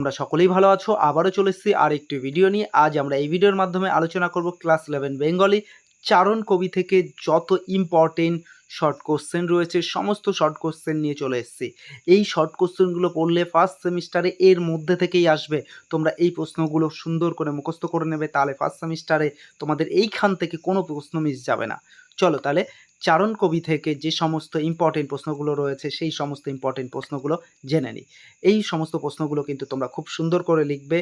তোমরা সকলেই ভালো আছো, আবারও চলে এসেছি আর একটি ভিডিও নিয়ে। আজ আমরা এই ভিডিওর মাধ্যমে আলোচনা করব ক্লাস ইলেভেন বেঙ্গলি চারণ কবি থেকে যত ইম্পর্টেন্ট শর্ট কোশ্চেন রয়েছে, সমস্ত শর্ট কোশ্চেন নিয়ে চলে এসেছি। এই শর্ট কোশ্চেনগুলো পড়লে ফার্স্ট সেমিস্টারে এর মধ্যে থেকেই আসবে। তোমরা এই প্রশ্নগুলো সুন্দর করে মুখস্থ করে নেবে, তাহলে ফার্স্ট সেমিস্টারে তোমাদের এইখান থেকে কোনো প্রশ্ন মিস যাবে না। চলো তাহলে চারণ কবি থেকে যে সমস্ত ইম্পর্টেন্ট প্রশ্নগুলো রয়েছে, সেই সমস্ত ইম্পর্টেন্ট প্রশ্নগুলো জেনে নিই এই সমস্ত প্রশ্নগুলো কিন্তু তোমরা খুব সুন্দর করে লিখবে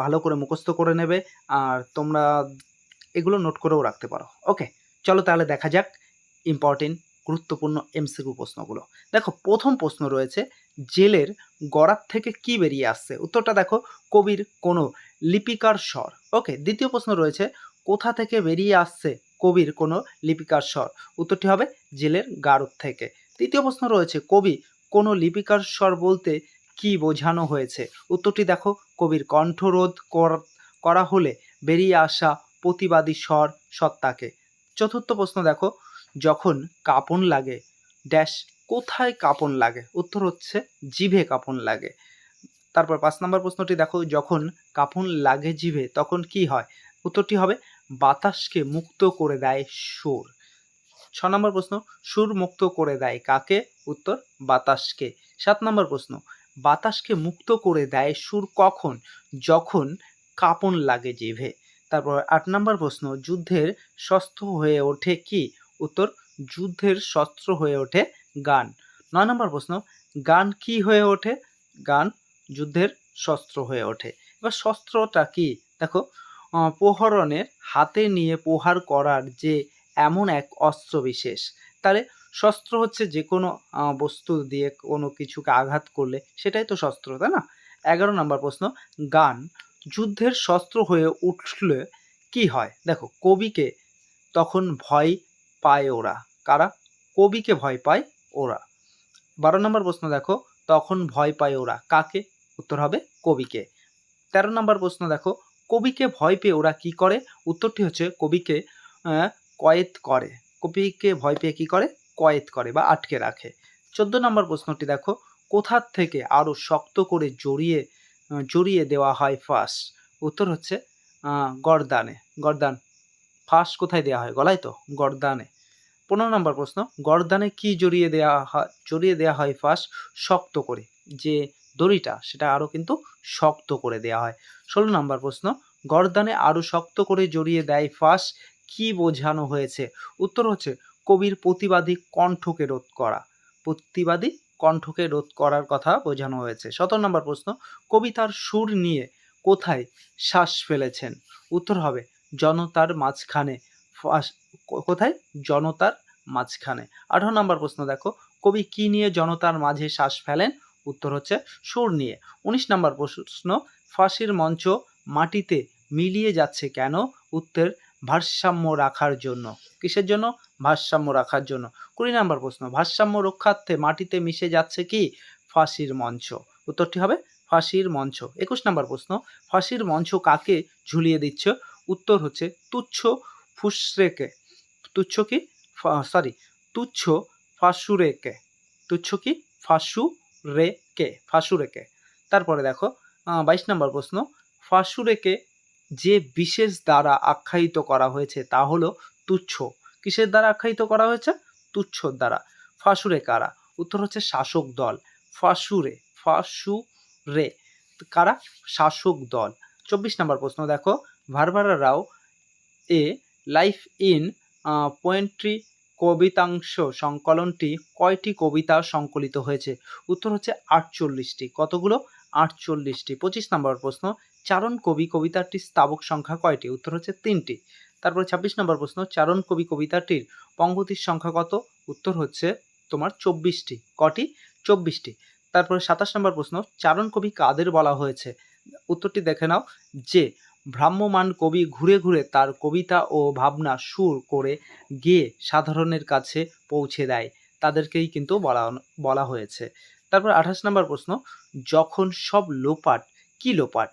ভালো করে মুখস্থ করে নেবে, আর তোমরা এগুলো নোট করেও রাখতে পারো। ওকে চলো তাহলে দেখা যাক ইম্পর্টেন্ট গুরুত্বপূর্ণ এমসিকিউ প্রশ্নগুলো। দেখো, প্রথম প্রশ্ন রয়েছে, জেলের গড়ার থেকে কি বেরিয়ে আসছে? উত্তরটা দেখো, কবির কোনো লিপিকার স্বর। ওকে দ্বিতীয় প্রশ্ন রয়েছে, কোথা থেকে বেরিয়ে আসছে? কবির কোনো লিপিকার স্বর। উত্তরটি হবে জেলের গারদ থেকে। তৃতীয় প্রশ্ন রয়েছে, কবি কোনো লিপিকার স্বর বলতে কি বোঝানো হয়েছে? উত্তরটি দেখো, কবির কণ্ঠরোধ কর- করা হলে বেরিয়ে আসা প্রতিবাদী স্বর সত্তাকে। চতুর্থ প্রশ্ন দেখো, যখন কাপন লাগে, ড্যাশ কোথায় কাপন লাগে? উত্তর হচ্ছে, জিভে কাপন লাগে। তারপর পাঁচ নম্বর প্রশ্নটি দেখো, যখন কাপন লাগে জিভে, তখন কি হয়? উত্তরটি হবে বাতাসকে মুক্ত করে দেয় সুর। ছ নম্বর প্রশ্ন, সুর মুক্ত করে দেয় কাকে? উত্তর, বাতাসকে। সাত নম্বর প্রশ্ন, বাতাসকে মুক্ত করে দেয় সুর কখন? যখন কাপন লাগে জিভে। তারপর আট নম্বর প্রশ্ন, যুদ্ধের শস্ত্র হয়ে ওঠে কি? উত্তর, যুদ্ধের শস্ত্র হয়ে ওঠে গান। নয় নম্বর প্রশ্ন, গান কি হয়ে ওঠে? গান যুদ্ধের শস্ত্র হয়ে ওঠে। এবার শস্ত্রটা কি? দেখো প্রহরণের হাতে নিয়ে প্রহার করার যে এমন এক অস্ত্র বিশেষ। তাহলে শস্ত্র হচ্ছে যে কোনো বস্তু দিয়ে কোনো কিছুকে আঘাত করলে সেটাই তো শস্ত্র, তাই না? এগারো নম্বর প্রশ্ন, গান যুদ্ধের শস্ত্র হয়ে উঠলে কি হয়? দেখো, কবিকে তখন ভয় পায় ওরা। কারা? কবিকে ভয় পায় ওরা। বারো নম্বর প্রশ্ন দেখো, তখন ভয় পায় ওরা। কাকে? উত্তর হবে কবিকে। তেরো নম্বর প্রশ্ন দেখো কবিকে ভয় পেয়ে ওরা কি করে? উত্তরটি হচ্ছে কবিকে কয়েদ করে। কবিকে ভয় পেয়ে কি করে? কয়েদ করে বা আটকে রাখে। চোদ্দ নম্বর প্রশ্নটি দেখো কোথার থেকে আরও শক্ত করে জড়িয়ে জড়িয়ে দেওয়া হয় ফাঁস? উত্তর হচ্ছে গরদানে। গরদান, ফাঁস কোথায় দেওয়া হয়? গলায় তো, গরদানে। পনেরো নম্বর প্রশ্ন, গরদানে কি জড়িয়ে দেওয়া হয়, জড়িয়ে দেওয়া হয় ফাঁস? শক্ত করে। যে দড়িটা সেটা আরও কিন্তু শক্ত করে দেওয়া হয়। ষোলো নম্বর প্রশ্ন, গরদানে আরও শক্ত করে জড়িয়ে দেয় ফাঁস, কি বোঝানো হয়েছে? উত্তর হচ্ছে, কবির প্রতিবাদী কণ্ঠকে রোধ করা। প্রতিবাদী কণ্ঠকে রোধ করার কথা বোঝানো হয়েছে। সতেরো নম্বর প্রশ্ন কবিতার সুর নিয়ে কোথায় শ্বাস ফেলেছেন? উত্তর হবে, জনতার মাঝখানে। কোথায়? জনতার মাঝখানে। আঠারো নম্বর প্রশ্ন দেখো, কবি কি নিয়ে জনতার মাঝে শ্বাস ফেলেন? উত্তর হচ্ছে সুর নিয়ে। উনিশ নম্বর প্রশ্ন, ফাঁসির মঞ্চ মাটিতে মিলিয়ে যাচ্ছে কেন উত্তর ভারসাম্য রাখার জন্য? কিসের জন্য? ভারসাম্য রাখার জন্য। কুড়ি নম্বর প্রশ্ন, ভারসাম্য রক্ষার্থে মাটিতে মিশে যাচ্ছে কি ফাঁসির মঞ্চ? উত্তরটি হবে ফাঁসির মঞ্চ। একুশ নম্বর প্রশ্ন, ফাঁসির মঞ্চ কাকে ঝুলিয়ে দিচ্ছে? উত্তর হচ্ছে তুচ্ছ ফুসরেকে। তুচ্ছ কি? সরি তুচ্ছ ফাসুরেকে। তুচ্ছ কি? ফাসু রেকে, ফাসুরেকে। তারপরে দেখো বাইশ নম্বর প্রশ্ন। ফাসুরেকে যে বিশেষ দ্বারা আখ্যায়িত করা হয়েছে তা হলো তুচ্ছ। কিসের দ্বারা আখ্যায়িত করা হয়েছে? তুচ্ছর দ্বারা। ফাসুরে কারা? উত্তর হচ্ছে শাসক দল। ফাসুরে ফাসুরে কারা? শাসক দল। চব্বিশ নম্বর প্রশ্ন দেখো। Varavara Rao a life in poetry কবিতাংশ সংকলনটি কয়টি কবিতা সংকলিত হয়েছে? উত্তর হচ্ছে আটচল্লিশটি। কতগুলো? আটচল্লিশটি। পঁচিশ নম্বর প্রশ্ন, চারণ কবি কবিতাটির স্তাবক সংখ্যা কয়টি? উত্তর হচ্ছে তিনটি। তারপরে ছাব্বিশ নম্বর প্রশ্ন, চারণ কবি কবিতাটির পঙ্গতির সংখ্যা কত? উত্তর হচ্ছে তোমার চব্বিশটি। কটি? চব্বিশটি। তারপরে সাতাশ নম্বর প্রশ্ন, চারণ কবি কাদের বলা হয়েছে? উত্তরটি দেখে নাও। যে ভ্রাম্যমান কবি ঘুরে ঘুরে তার কবিতা ও ভাবনা সুর করে গিয়ে সাধারণের কাছে পৌঁছে দেয়। তাদেরকেই কিন্তু বলা বলা হয়েছে। তারপর আঠাশ নম্বর প্রশ্ন, যখন সব লোপাট কি লোপাট?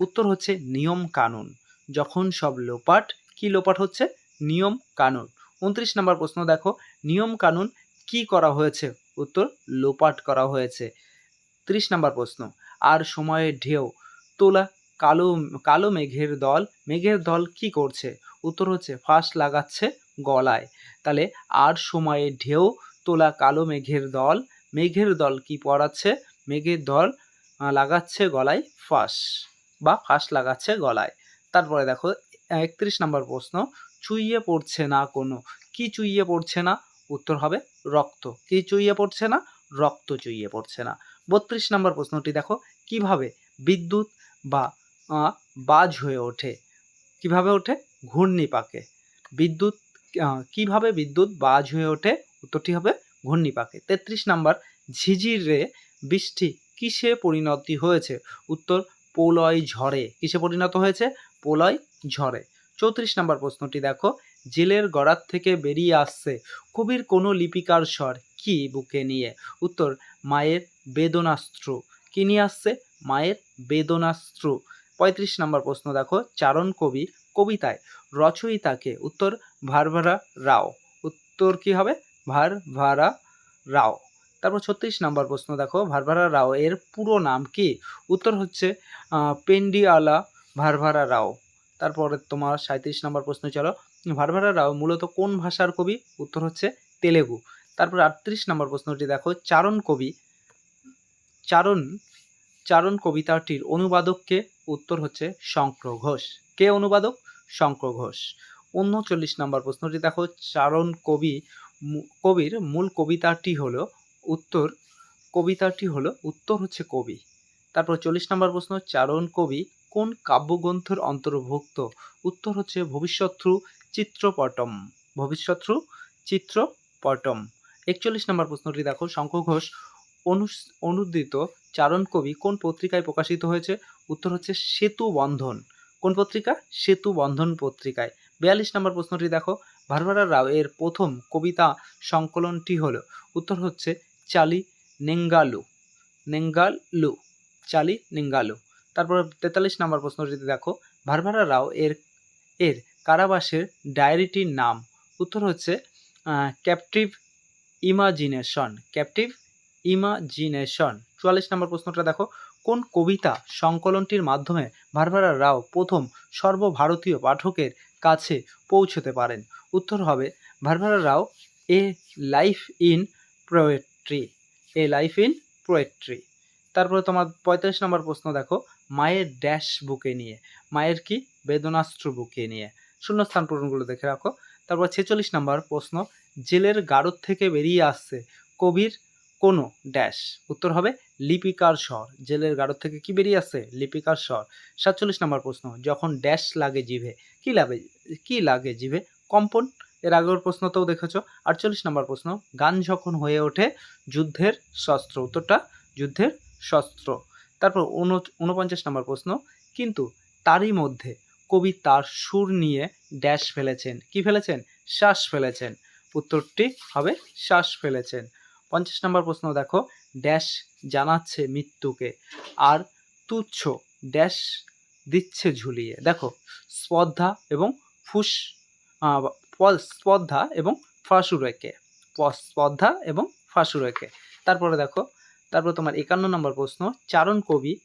উত্তর হচ্ছে, নিয়ম কানুন। যখন সব লোপাট কি লোপাট হচ্ছে? নিয়ম কানুন। উনত্রিশ নম্বর প্রশ্ন দেখো, নিয়ম কানুন কি করা হয়েছে? উত্তর, লোপাট করা হয়েছে। ত্রিশ নম্বর প্রশ্ন, আর সময়ের ঢেউ, তোলা কালো কালো মেঘের দল মেঘের দল কি করছে? উত্তর হচ্ছে, ফাঁস লাগাচ্ছে গলায়। তাহলে আর সময়ে ঢেউ তোলা কালো মেঘের দল মেঘের দল কি পড়াচ্ছে? মেঘের দল লাগাচ্ছে গলায় ফাঁস বা ফাঁস লাগাচ্ছে গলায়। তারপরে দেখো, একত্রিশ নম্বর প্রশ্ন, চুইয়ে পড়ছে না কোনো? কি চুইয়ে পড়ছে না? উত্তর হবে, রক্ত। কি চুইয়ে পড়ছে না? রক্ত চুইয়ে পড়ছে না। বত্রিশ নম্বর প্রশ্নটি দেখো, কীভাবে বিদ্যুৎ বা বাজ হয়ে ওঠে। কীভাবে ওঠে? ঘূর্ণিপাকে বিদ্যুৎ কীভাবে বিদ্যুৎ বাজ হয়ে ওঠে? উত্তরটি হবে ঘূর্ণিপাকে তেত্রিশ নাম্বার, ঝিঝিরে বৃষ্টি কিসে পরিণতি হয়েছে? উত্তর, পোলয় ঝড়ে। কিসে পরিণত হয়েছে? পোলয় ঝড়ে। চৌত্রিশ নাম্বার প্রশ্নটি দেখো। জেলের গড়ার থেকে বেরিয়ে আসছে। কবির কোনো লিপিকার স্বর কি বুকে নিয়ে? উত্তর, মায়ের বেদনাস্ত্র। কি নিয়ে আসছে? মায়ের বেদনাস্ত্র। পঁয়ত্রিশ নম্বর প্রশ্ন দেখো। চারণ কবি কবিতায় রচয়িতাকে উত্তর ভারভারা রাও। উত্তর কি হবে? ভারভারা রাও। তারপর ছত্রিশ নম্বর প্রশ্ন দেখো। ভারভারা রাও এর পুরো নাম কি? উত্তর হচ্ছে পেন্ডিয়ালা ভারভারা রাও। তারপরে তোমার সাঁত্রিশ নম্বর প্রশ্ন চলো। ভারভারা রাও মূলত কোন ভাষার কবি? উত্তর হচ্ছে, তেলেগু। তারপর আটত্রিশ নম্বর প্রশ্নটি দেখো। চারণ কবি, চারণ চারণ কবিতাটির অনুবাদককে উত্তর হচ্ছে শঙ্কর ঘোষ। কে অনুবাদক? শঙ্কর ঘোষ। উনচল্লিশ নম্বর প্রশ্নটি দেখো, চারণ কবি কবির মূল কবিতাটি হলো উত্তর, কবিতাটি হলো উত্তর হচ্ছে কবি। তারপর চল্লিশ নম্বর প্রশ্ন, চারণ কবি কোন কাব্যগ্রন্থের অন্তর্ভুক্ত? উত্তর হচ্ছে ভবিষ্যৎরু চিত্রপটম। ভবিষ্যৎরু চিত্রপটম। একচল্লিশ নম্বর প্রশ্নটি দেখো, শঙ্কর ঘোষ অনুদিত চারণ কবি কোন পত্রিকায় প্রকাশিত হয়েছে? উত্তর হচ্ছে সেতু বন্ধন। কোন পত্রিকা? সেতু বন্ধন পত্রিকায়। বিয়াল্লিশ নম্বর প্রশ্নটি দেখো। ভারভারা রাও এর প্রথম কবিতা সংকলনটি হলো, উত্তর হচ্ছে চালি নেঙ্গালু। নেঙ্গালু, চালি নেঙ্গালু। তারপর তেতাল্লিশ নম্বর প্রশ্নটিতে দেখো, ভারভারা রাও এর এর কারাবাসের ডায়েরিটির নাম। উত্তর হচ্ছে ক্যাপটিভ ইমাজিনেশন ক্যাপটিভ ইমাজিনেশন চুয়াল্লিশ নম্বর প্রশ্নটা দেখো। কোন কবিতা সংকলনটির মাধ্যমে ভারভারা রাও প্রথম সর্বভারতীয় পাঠকের কাছে পৌঁছতে পারেন? উত্তর হবে, Varavara Rao a life in poetry, a life in poetry. তারপরে তোমার পঁয়তাল্লিশ নম্বর প্রশ্ন দেখো, মায়ের ড্যাশ বুকে নিয়ে, মায়ের কি বেদনাস্ত্র বুকে নিয়ে। শূন্যস্থান পূরণগুলো দেখে রাখো। তারপর ছেচল্লিশ নম্বর প্রশ্ন, জেলের গারদ থেকে বেরিয়ে আসছে কবির কোনো ড্যাশ উত্তর হবে লিপিকার স্বর। জেলের গারদ থেকে কি বেরিয়ে আসছে? লিপিকার স্বর। সাতচল্লিশ নম্বর প্রশ্ন। যখন ড্যাশ লাগে জিভে, কি লাগে কি লাগে জিভে? কম্পন। এর আগের প্রশ্নতেও দেখেছ। আটচল্লিশ নম্বর প্রশ্ন। গান যখন হয়ে ওঠে, যুদ্ধের শস্ত্র। উত্তরটা, যুদ্ধের শস্ত্র। তারপর উন- উনপঞ্চাশ নম্বর প্রশ্ন। কিন্তু তারই মধ্যে কবি তার সুর নিয়ে ড্যাশ ফেলেছেন। কি ফেলেছেন? শ্বাস ফেলেছেন। উত্তরটি হবে শ্বাস ফেলেছেন। পঞ্চাশ নম্বর প্রশ্ন দেখো ড্যাশ জানাচ্ছে মৃত্যুকে, আর তুচ্ছ ড্যাশ দিচ্ছে ঝুলিয়ে। দেখো, স্পর্ধা এবং ফুস স্পর্ধা এবং ফাঁসুরেকে প- স্পর্ধা এবং ফাঁসু ফাঁসুরেকে। তারপরে দেখো, তারপর তোমার একান্ন নম্বর প্রশ্ন, চারণ কবি,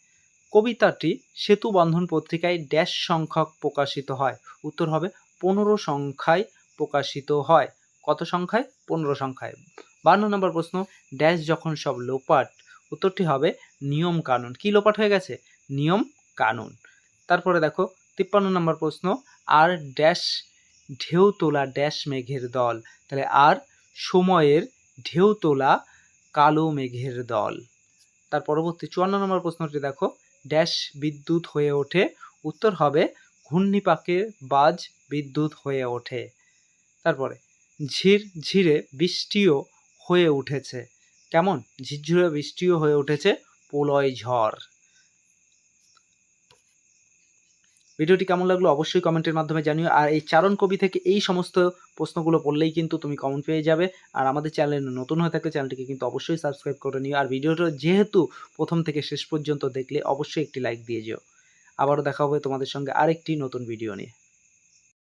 কবিতাটি সেতু বন্ধন পত্রিকায় ড্যাশ সংখ্যক প্রকাশিত হয়। উত্তর হবে, পনেরো সংখ্যায় প্রকাশিত হয়। কত সংখ্যায়? পনেরো সংখ্যায়। বান্ন নম্বর প্রশ্ন ড্যাশ যখন সব লোপাট, উত্তরটি হবে নিয়ম কানুন। কি লোপাট হয়ে গেছে? নিয়ম কানুন। তারপরে দেখো, তিপ্পান্ন নম্বর প্রশ্ন, আর ড্যাশ ঢেউ তোলা ড্যাশ মেঘের দল। তাহলে আর সময়ের ঢেউ তোলা কালো মেঘের দল। তার পরবর্তী চুয়ান্ন নম্বর প্রশ্নটি দেখো ড্যাশ বিদ্যুৎ হয়ে ওঠে, উত্তর হবে ঘূর্ণিপাকের বাজ বিদ্যুৎ হয়ে ওঠে। তারপরে, ঝির ঝিরে বৃষ্টিও হয়ে উঠেছে। কেমন? ঝিরঝিরে বৃষ্টিও হয়ে উঠেছে। প্রলয় ঝড়। ভিডিওটি কেমন লাগল অবশ্যই কমেন্টের মাধ্যমে জানিও। আর এই চারণ কবি থেকে এই সমস্ত প্রশ্নগুলো পড়লেই কিন্তু তুমি কমেন্ট পেয়ে যাবে। আর আমাদের চ্যানেল নতুন হয়ে থাকলে চ্যানেলটিকে কিন্তু অবশ্যই সাবস্ক্রাইব করে নিও। আর ভিডিওটা যেহেতু প্রথম থেকে শেষ পর্যন্ত দেখলে অবশ্যই একটি লাইক দিয়ে যেও। আবারও দেখা হবে তোমাদের সঙ্গে আরেকটি নতুন ভিডিও নিয়ে।